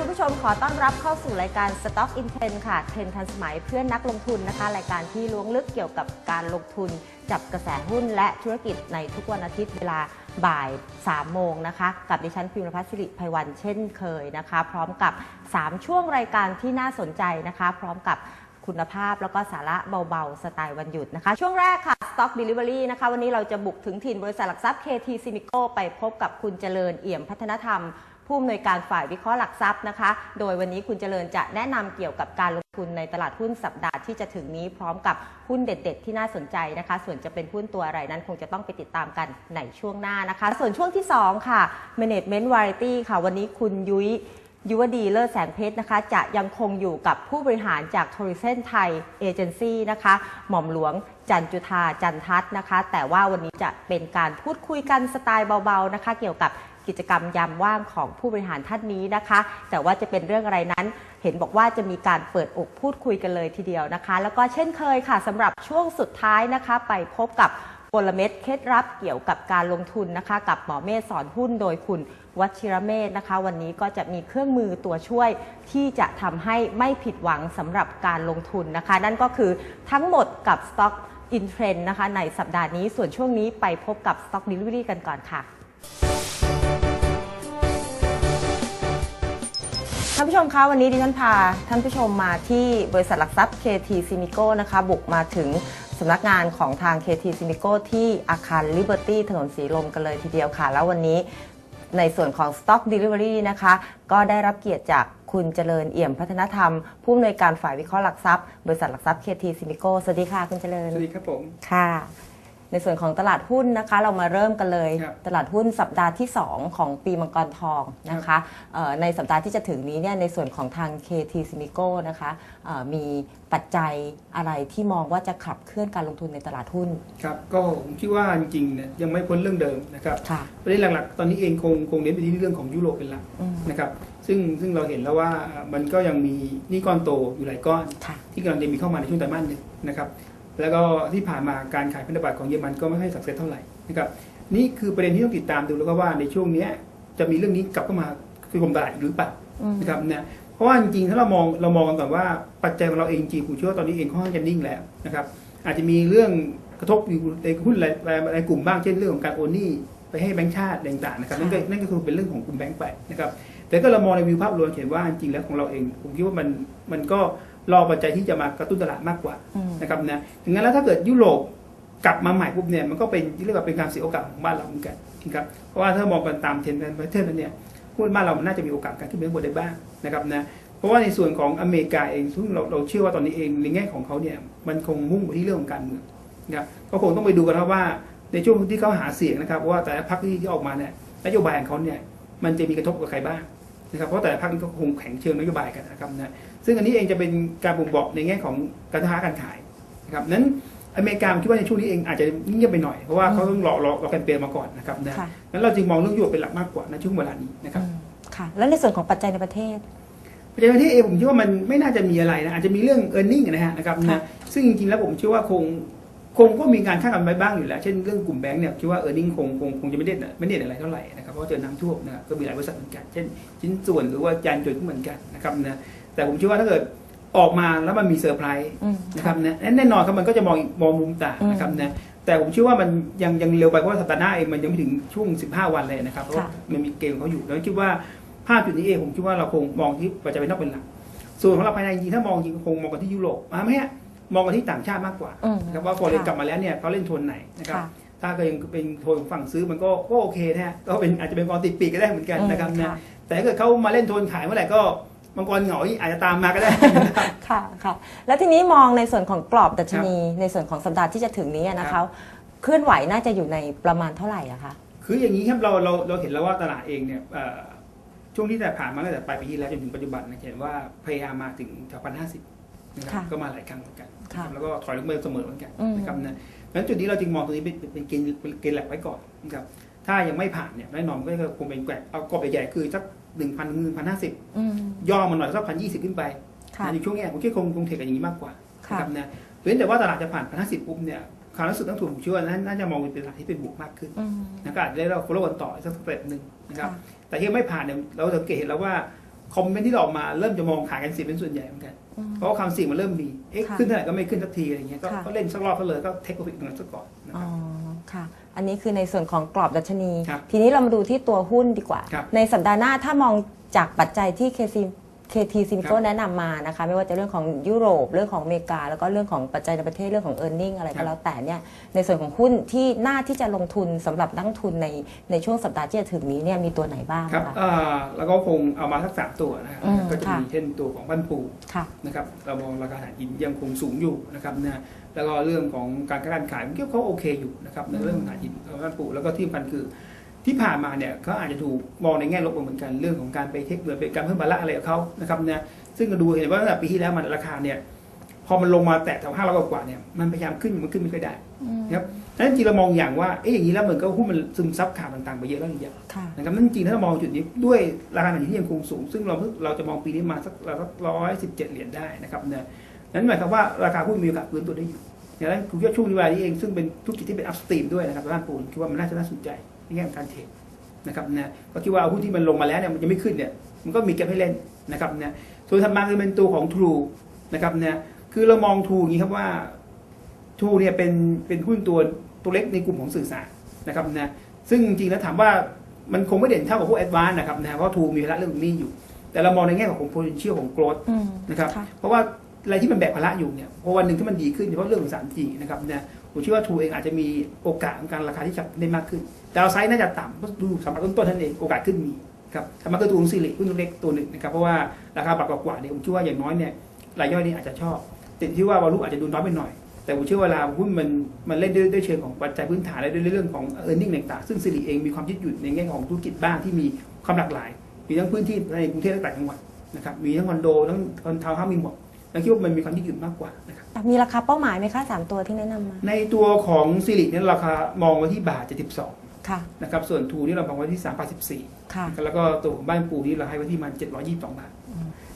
คุณผู้ชมขอต้อนรับเข้าสู่รายการ Stock in Trend ค่ะ เทรนทันสมัยเพื่อนนักลงทุนนะคะ รายการที่ล้วงลึกเกี่ยวกับการลงทุน จับกระแสหุ้นและธุรกิจในทุกวันอาทิตย์เวลาบ่าย 3 โมงนะคะ กับดิฉันพิมพ์รพัฒน์สิริภัยวันเช่นเคยนะคะ พร้อมกับ 3 ช่วงรายการที่น่าสนใจนะคะ พร้อมกับคุณภาพแล้วก็สาระเบา ๆ สไตล์วันหยุดนะคะ ช่วงแรกค่ะ Stock Delivery นะคะ วันนี้เราจะบุกถึงถิ่นบริษัทหลักทรัพย์ KT s i m i c o ไปพบกับคุณเจริญเอี่ยมพัฒนธรรม ผู้อำนวยการฝ่ายวิเคราะห์หลักทรัพย์นะคะ โดยวันนี้คุณเจริญจะแนะนำเกี่ยวกับการลงทุนในตลาดหุ้นสัปดาห์ที่จะถึงนี้พร้อมกับหุ้นเด็ด ๆ ที่น่าสนใจนะคะ ส่วนจะเป็นหุ้นตัวอะไรนั้นคงจะต้องไปติดตามกันในช่วงหน้านะคะ ส่วนช่วงที่ 2 ค่ะ Management Variety ค่ะ วันนี้คุณยุ้ยยุวดีเลิศแสงเพชรนะคะ จะยังคงอยู่กับผู้บริหารจากทริเซนไทยเอเจนซี่นะคะ หม่อมหลวงจันจุธาจันทัศนะคะ แต่ว่าวันนี้จะเป็นการพูดคุยกันสไตล์เบา ๆ นะคะ เกี่ยวกับ กิจกรรมยามว่างของผู้บริหารท่านนี้นะคะ แต่ว่าจะเป็นเรื่องอะไรนั้น เห็นบอกว่าจะมีการเปิดอกพูดคุยกันเลยทีเดียวนะคะ แล้วก็เช่นเคยค่ะสำหรับช่วงสุดท้ายนะคะ ไปพบกับกลเม็ดเคล็ดลับเกี่ยวกับการลงทุนนะคะ กับหมอเมธสอนหุ้นโดยคุณวัชิรเมธนะคะ วันนี้ก็จะมีเครื่องมือตัวช่วยที่จะทำให้ไม่ผิดหวังสำหรับการลงทุนนะคะ นั่นก็คือทั้งหมดกับ Stock in Trend นะคะ ในสัปดาห์นี้ส่วนช่วงนี้ไปพบกับ Stock Delivery กันก่อนค่ะ ท่านผู้ชมคะวันนี้ดิฉันพาท่านผู้ชมมาที่บริษัทหลักทรัพย์ KT s i m i c o นะคะบุกมาถึงสำนักงานของทาง KT s i m i c o ที่อาคาร Liberty ถนนสีลมกันเลยทีเดียวค่ะ แล้ววันนี้ในส่วนของ Stock Delivery นะคะ ก็ได้รับเกียรติจากคุณเจริญเอี่ยมพัฒนธรรม ผู้อำนวยการฝ่ายวิเคราะห์หลักทรัพย์ บริษัทหลักทรัพย์ KT s i m i c o สวัสดีค่ะคุณเจริญสวัสดีครับผมค่ะ ในส่วนของตลาดหุ้นนะคะ เรามาเริ่มกันเลยครับตลาดหุ้นสัปดาห์ที่ 2 ของปีมังกรทองนะคะเอ่อในสัปดาห์ที่จะถึงนี้เนี่ยในส่วนของทาง KT s i m i c o นะคะเอ่อมีปัจจัยอะไรที่มองว่าจะขับเคลื่อนการลงทุนในตลาดหุ้นครับก็ผมคิดว่าจริงๆเนี่ยยังไม่พ้นเรื่องเดิมนะครับค่ะประเด็นหลักๆ ตอนนี้เองคงคงเน้นไปที่เรื่องของยุโรปเป็นหลักอืมนะครับซึ่งซึ่งเราเห็นแล้วว่ามันก็ยังมีหนี้ก้อนโตอยู่หลายก้อนค่ะที่กำลังจะมีเข้ามาในช่วงไตรมาสหนึ่งนะครับ แล้วก็ที่ผ่านมาการขายพันธบัตรของเยอรมันก็ไม่ค่อยสักเซสเท่าไหร่นะครับนี่คือประเด็นที่ต้องติดตามดูแล้วก็ว่าในช่วงเนี้ยจะมีเรื่องนี้กลับเข้ามาคือกลมตลาดอีกหรือเปล่าอืมนะครับเนี่ยเพราะว่าจริงๆถ้าเรามองเรามองกันก่อนว่าปัจจัยของเราเองจริงผมเชื่อว่าตอนนี้เองค่อนข้างจะนิ่งแล้วนะครับอาจจะมีเรื่องกระทบอยู่ในหุ้นหลายในกลุ่มบ้างเช่นเรื่องของการโอนหนี้ไปให้แบงก์ชาติอะไรต่างๆนะครับนั่นก็นั่นก็คือเป็นเรื่องของกลุ่มแบงก์ไปนะครับแต่ก็เรามองในวิวภาพรวมเห็นว่าจริงๆแล้วของเราเองผมคิดว่ามันมันก็ รอปัจจัยที่จะมากระตุ้นตลาดมากกว่าอืมนะครับนะถึงงั้นแล้วถ้าเกิดยุโรปกลับมาใหม่ปุ๊บเนี่ยมันก็เป็นเรียกว่าเป็นการเสียโอกาสของบ้านเราเหมือนกันนะครับเพราะว่าถ้ามองกันตามเทรนด์แพทเทิร์นนั้นเนี่ยหุ้นบ้านเรามันน่าจะมีโอกาสการขึ้นไปข้างบนได้บ้างนะครับนะเพราะว่าในส่วนของอเมริกาเองซึ่งเราเราเชื่อว่าตอนนี้เองในแง่ของเขาเนี่ยมันคงมุ่งไปที่เรื่องของการเมืองนะครับก็คงต้องไปดูกันครับว่าในช่วงที่เขาหาเสียงนะครับว่าแต่ละพรรคที่ที่ออกมาเนี่ยนโยบายของเขาเนี่ยมันจะมีกระทบกับใครบ้าง นะครับเพราะแต่ละพรรคก็คงแข่งเชิงนโยบายกันนะครับนะซึ่งอันนี้เองจะเป็นการบ่งบอกในแง่ของการค้าการขายนะครับนั้นอเมริกาผมคิดว่าในช่วงนี้เองอาจจะเงียบไปหน่อย เพราะว่าเขาต้องรอรอรอแคมเปญมาก่อนนะครับนะค่ะงั้นเราจึงมองเรื่องยุโรปเป็นหลักมากกว่าในช่วงเวลานี้นะครับอืมค่ะแล้วในส่วนของปัจจัยในประเทศประเด็นที่เองผมคิดว่ามันไม่น่าจะมีอะไรนะอาจจะมีเรื่อง e a r n i n g นะฮะนะครับค่ะนะซึ่งจริงๆแล้วผมเชื่อว่าคง คงก็มีการคาดการณ์ไว้บ้างอยู่แล้ว เช่นเรื่องกลุ่มแบงก์เนี่ยคิดว่า e a r n i n g คงคงคงจะไม่เด่นไม่เด่นอะไรเท่าไหร่นะครับเพราะว่าเจอน้ำท่วมนะครับก็มีหลายบริษัทเหมือนกัน เช่น ชิ้นส่วนหรือว่ายานยนต์ก็เหมือนกันนะครับนะแต่ผมเชื่อว่าถ้าเกิดออกมาแล้วมันมีเซอร์ไพรส์อืมนะครับนะแน่นอนครับมันก็จะมองมองมุมต่างอืมนะครับนะแต่ผมเชื่อว่ามันยังยังเร็วไปเพราะว่าสัปดาห์หน้าเองมันยังไม่ถึงช่วง 15 วันเลยนะครับเพราะว่าค่ะมันมีเกมของเขาอยู่แล้วคิดว่าภาพจุดนี้เองผมคิดว่าเราคงมองที่ปัจจัยเป็นนอกเป็นหลักส่วนของเราภายในจริงๆถ้ามองจริงก็คงมองกันที่ยุโรปมาไหมฮะ มองกันที่ต่างชาติมากกว่าอืมนะครับว่าพอเล่นค่ะกลับมาแล้วเนี่ยเขาเล่นโทนไหนนะครับค่ะ ถ้าก็ยังเป็นโทนฝั่งซื้อมันก็ก็โอเคนะฮะก็เป็นอาจจะเป็นกองติดปีกก็ได้เหมือนกันนะครับอืมนะค่ะแต่ถ้าเกิดเขามาเล่นโทนขายเมื่อไหร่ก็มังกรเหงาอาจจะตามมาก็ได้ ค่ะค่ะ แล้วทีนี้มองในส่วนของกรอบดัชนีในส่วนของสัปดาห์ที่จะถึงนี้อะนะครัคะ บ เคลื่อนไหวน่าจะอยู่ในประมาณเท่าไหร่อะคะ คืออย่างนี้ครับเราเราเราเห็นแล้วว่าตลาดเองเนี่ยเอ่อช่วงที่แต่ผ่านมาตั้งแต่ปลายปีที่แล้วจนถึงปัจจุบันนะเห็นว่าพยายามมาถึงแถวพันห้าสิบ นะครับค่ะก็มาหลายครั้งเหมือนกันค่ะนะครับแล้วก็ถอยลงมาเสมอเหมือนกันอืมนะครับนะงั้นจุดนี้เราจึงมองตรงนี้เป็นเป็นเกณฑ์เป็นเกณฑ์หลักไว้ก่อนนะครับถ้ายังไม่ผ่านเนี่ยแน่นอนก็คงเป็นแกวดเอากรอบใหญ่ๆคือสักหนึ่งพันหนึ่งพันห้าสิบอืมย่อมาหน่อยสักพันยี่สิบขึ้นไปค่ะในช่วงเนี้ยผมคิดคงคงเทรดกันอย่างนี้มากกว่าค่ะนะครับนะเว้นแต่ว่าตลาดจะผ่านพันห้าสิบปุ๊บเนี่ยความรู้สึกต้องถูกผมเชื่อว่าน่าจะมองเป็นตลาดที่เป็นบวกมากขึ้นอืมนะก็อาจจะได้เรา follow กันต่ออีกสักสเต็ปหนึ่งนะครับค่ะแต่ที่ไม่ผ่านเนี่ยเราสังเกตเห็นแล้วว่า คอมเมนต์ที่เราออกมาเริ่มจะมองขายกันเสียเป็นส่วนใหญ่เหมือนกันอืมเพราะว่าความเสี่ยงมันเริ่มมีเอ๊ะค่ะขึ้นเท่าไหร่ก็ไม่ขึ้นสักทีอะไรเงี้ยก็ค่ะ ก็เล่นสักรอบก็เลยก็เทคโปรฟิตตรงนั้นซะก่อนนะคอ๋รัอบค่ะ อันนี้คือในส่วนของกรอบดัชนี ครับทีนี้เรามาดูที่ตัวหุ้นดีกว่า ครับในสัปดาห์หน้าถ้ามองจากปัจจัยที่ KC KT s i m c o ครับแนะนำมานะคะ ไม่ว่าจะเรื่องของยุโรปเรื่องของอเมริกา แล้วก็เรื่องของปัจจัยในประเทศเรื่องของ e a r n i n g อะไรครัก็บแล้วแต่เนี่ยในส่วนของหุ้นที่น่าที่จะลงทุนสำหรับนักทุนในในช่วงสัปดาห์ที่จะถึงนี้เนี่ยมีตัวไหนบ้างครับคะ อ่าแล้วก็คงเอามาสักสามตัวนะครับอืมก็จะค่ะมีเช่นตัวของบ้านปูค่ะ นะครับ เรามองราคาถ่านหินยังคงสูงอยู่นะครับนะแล้วก็เรื่องของการการขายมันก็เขาโอเคอยู่นะครับในเรื่องของถ่านหินแล้วก็บ้านปูแล้วก็ที่สำคัญคือ ที่ผ่านมาเนี่ยเขาอาจจะถูกมองในแง่ลบเหมือนกันเรื่องของการไปเทคเหมือนเป็นการเพิ่มบาละอะไรกับเขานะครับนะซึ่งก็ดูเห็นว่าตั้งแต่ปีที่แล้วมันราคาเนี่ยพอมันลงมาแตะแถวห้าร้อยกว่าๆเนี่ยมันพยายามขึ้นมันขึ้นไม่ค่อยได้ครับนั้นจริงๆเรามองอย่างว่าเอ๊ะอย่างนี้แล้วเหมือนก็หุ้นมันซึมซับข่าวต่างๆไปเยอะแล้วหรือยังค่ะนะครับนั่นจริงๆถ้าเรามองจุดนี้ด้วยราคาหนังที่ยังคงสูง ซึ่งเราเราจะมองปีนี้มาสักร้อยสิบเจ็ดเหรียญได้นะครับเนี่ยนั้นหมายความว่าราคาหุ้นมีโอกาสฟื้นตัวได้อยู่ดังนั้นคุณคิดว่าช่วงเวลานี้เองซึ่งเป็นธุรกิจที่เป็นอัพสตรีมด้วยนะครับด้านปูนคิดว่ามันน่าจะน่าสนใจ ในแง่ของการเทรดนะครับนะก็คิดว่าเอาหุ้นที่มันลงมาแล้วเนี่ยมันจะไม่ขึ้นเนี่ยมันก็มีแก็บให้เล่นนะครับเนี่ยส่วนถัดมาคือเป็นตัวของ True นะครับเนี่ยคือเรามอง True อย่างนี้ครับว่า True เนี่ยเป็นเป็นหุ้นตัวตัวเล็กในกลุ่มของสื่อสารนะครับนะซึ่งจริงๆแล้วถามว่ามันคงไม่เด่นเท่ากับพวกแอดวานนะครับนะเพราะทูมีภาระเรื่องนี้อยู่ แต่เรามองในแง่ของ potential ของ growth อืมนะครับค่ะเพราะว่าอะไรที่มันแบกภาระอยู่เนี่ยพอวันหนึ่งที่มันดีขึ้นเฉพาะเรื่องของ 3G นะครับนะผมเชื่อว่าทูเองอาจจะมีโอกาสของการราคาที่จะได้มากขึ้น แต่เราไซส์น่าจะต่ำเพราะดูสำหรับต้นต้นๆท่านเองโอกาสขึ้นมีครับสำหรับตัวของซิลิหุ้นเล็กตัวหนึ่งนะครับเพราะว่าราคาบาทกว่าๆเนี่ยผมเชื่อว่าอย่างน้อยเนี่ยรายย่อยนี่อาจจะชอบติดที่ว่าวอลุ่มอาจจะดูน้อยไปหน่อย แต่ผมเชื่อว่าเวลาหุ้นมันมันเล่นด้วยด้วยเชิงของปัจจัยพื้นฐานและด้วยเรื่องของ e a r n i n g ต่างๆซึ่งสิริเองมีความยืดหยุ่นในแง่ของธุรกิจบ้างที่มีความหลากหลาย มีทั้งพื้นที่ในกรุงเทพและต่างจังหวัดนะครับมีทั้งคอนโดทั้งคอนทาวน์เฮาส์มีหมดแล้วคิดว่ามันมีความยืดหยุ่นมากกว่านะครับมีราคาเป้าหมายไหมคะสามตัวที่แนะนำมา ในตัวของสิริเนี่ยราคามองไว้ที่บาท72 ค่ะ นะครับ ส่วนทูนี่เรามองไว้ที่3บาท14ค่ะ แล้วก็ตัวของบ้านปูนี่เราให้ไว้ที่มัน722บาท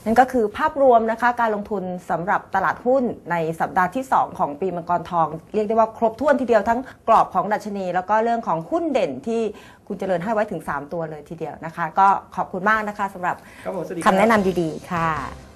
นั่นก็คือภาพรวมนะคะการลงทุนสำหรับตลาดหุ้นในสัปดาห์ที่ 2 ของปีมังกรทอง เรียกได้ว่าครบถ้วนทีเดียวทั้งกรอบของดัชนี แล้วก็เรื่องของหุ้นเด่นที่คุณเจริญให้ไว้ถึง 3 ตัวเลยทีเดียวนะคะ ก็ขอบคุณมากนะคะสำหรับครับผมสวัสดีคคำรับแนะนำดีๆ ค่ะ